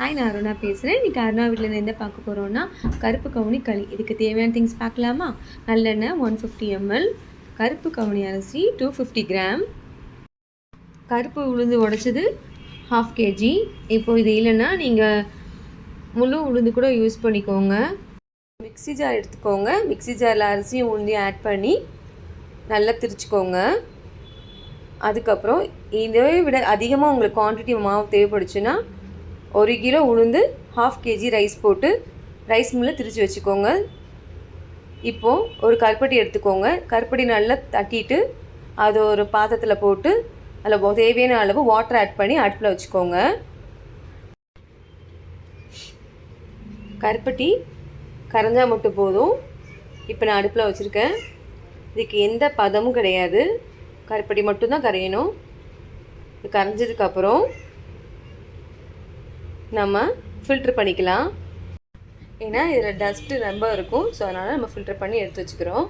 Hi நான் அருணா பேசுகிறேன் இன்றைக்கி அருணா வீட்டிலேருந்து எந்த பார்க்க போகிறோன்னா கருப்பு கவுனி களி. இதுக்கு தேவையான திங்ஸ் பார்க்கலாமா? நல்லெண்ணெய் ஒன் ஃபிஃப்டி எம்எல் கருப்பு கவுனி அரிசி டூ ஃபிஃப்டி கிராம் கருப்பு உளுந்து உடைச்சது ஹாஃப் கேஜி இப்போ இது இல்லைன்னா நீங்கள் முழு உளுந்து கூட யூஸ் பண்ணிக்கோங்க. மிக்ஸி ஜார் எடுத்துக்கோங்க. மிக்ஸி ஜாரில் அரிசியும் உளுந்தையும் ஆட் பண்ணி நல்லா திரிச்சுக்கோங்க. அதுக்கப்புறம் இதை விட அதிகமாக உங்களுக்கு குவான்டிட்டி மாவு தேவைப்படுச்சுன்னா ஒரு கிலோ உளுந்து ஹாஃப் கேஜி ரைஸ் போட்டு ரைஸ் மில்லில் திரித்து வச்சுக்கோங்க. இப்போது ஒரு கருப்பட்டி எடுத்துக்கோங்க. கருப்பட்டி நல்லா தட்டிட்டு அதை ஒரு பாத்திரத்தில் போட்டு அதில் தேவையான அளவு வாட்டர் ஆட் பண்ணி அடுப்பில் வச்சுக்கோங்க. கருப்பட்டி கரைஞ்சால் மட்டும் போதும். இப்போ நான் அடுப்பில் வச்சுருக்கேன். இதுக்கு எந்த பதமும் கிடையாது. கருப்பட்டி மட்டும்தான் கரையணும். இது கரைஞ்சதுக்கப்புறம் நம்ம ஃபில்ட்ரு பண்ணிக்கலாம். ஏன்னா இதில் டஸ்ட்டு ரொம்ப இருக்கும். ஸோ அதனால் நம்ம ஃபில்டர் பண்ணி எடுத்து வச்சுக்கிறோம்.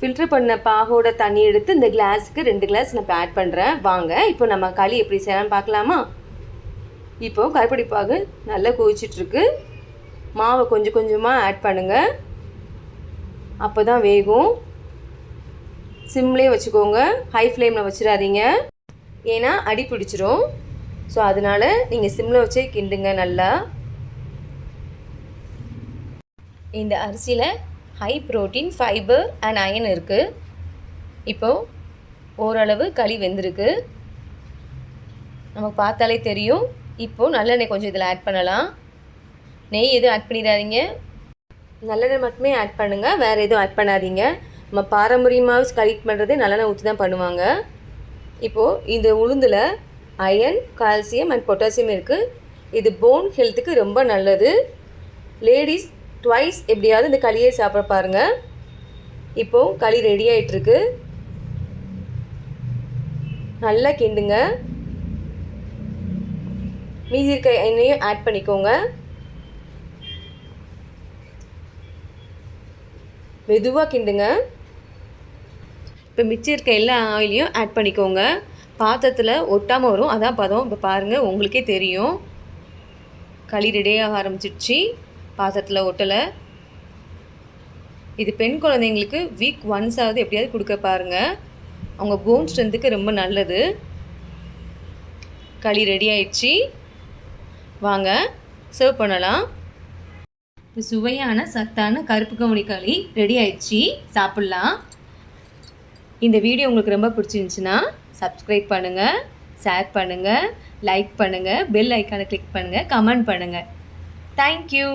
ஃபில்ட்ரு பண்ண பாகோட தண்ணி எடுத்து இந்த கிளாஸுக்கு ரெண்டு கிளாஸ் நான் இப்போ ஆட் பண்ணுறேன் வாங்க இப்போ நம்ம களி எப்படி செய்யலாம்னு பார்க்கலாமா? இப்போது கருப்படி பாகு நல்லா கொதிச்சிட்ருக்கு. மாவை கொஞ்சம் கொஞ்சமாக ஆட் பண்ணுங்கள் அப்போ தான் வேகும். சிம்லேயே வச்சுக்கோங்க. ஹை ஃப்ளேமில் வச்சிடாதீங்க. ஏன்னா அடி பிடிச்சிரும். ஸோ அதனால் நீங்கள் சிம்மில் வச்சே கிண்டுங்க நல்லா. இந்த அரிசியில் high protein fibre and iron இருக்குது இப்போது ஓரளவு களி வெந்திருக்கு. நமக்கு பார்த்தாலே தெரியும். இப்போது நல்லெண்ணெய் கொஞ்சம் இதில் ஆட் பண்ணலாம். நெய் எதுவும் ஆட் பண்ணிடாதீங்க. நல்லெண்ணெய் மட்டுமே ஆட் பண்ணுங்கள் வேறு எதுவும் ஆட் பண்ணாதீங்க. நம்ம பாரம்பரியமாக கலெக்ட் பண்ணுறதே நல்லெண்ணெய் ஊற்றி தான் பண்ணுவாங்க. இப்போது இந்த உளுந்தில் அயன் கால்சியம் அண்ட் பொட்டாசியம் இருக்குது இது போன் ஹெல்த்துக்கு ரொம்ப நல்லது. லேடிஸ் ட்வைஸ் எப்படியாவது இந்த களியை சாப்பிட பாருங்கள் இப்போது களி ரெடி ஆகிட்டுருக்கு நல்லா கிண்டுங்க. மீதி இருக்க எண்ணெயும் ஆட் பண்ணிக்கோங்க. மெதுவாக கிண்டுங்க. இப்போ மிச்சம் இருக்க எல்லா ஆயிலையும் ஆட் பண்ணிக்கோங்க. பாத்திரத்தில் ஒட்டாமல் வரும். அதான் பதம். இப்போ பாருங்கள் உங்களுக்கே தெரியும். களி ரெடியாக ஆரம்பிச்சிடுச்சு பாத்திரத்தில் ஒட்டலை. இது பெண் குழந்தைங்களுக்கு வீக் ஒன்ஸ் ஆகுது எப்படியாவது கொடுக்க பாருங்கள் அவங்க போன் ஸ்ட்ரென்த்துக்கு ரொம்ப நல்லது. களி ரெடி ஆயிடுச்சு. வாங்க சர்வ் பண்ணலாம். சுவையான சத்தான கருப்பு கவுனி களி ரெடி ஆயிடுச்சு. சாப்பிட்லாம். இந்த வீடியோ உங்களுக்கு ரொம்ப பிடிச்சிருந்துச்சுன்னா சப்ஸ்கிரைப் பண்ணுங்கள் ஷேர் பண்ணுங்கள் லைக் பண்ணுங்கள் பெல் ஐக்கானை கிளிக் பண்ணுங்கள் கமெண்ட் பண்ணுங்கள் தேங்க்யூ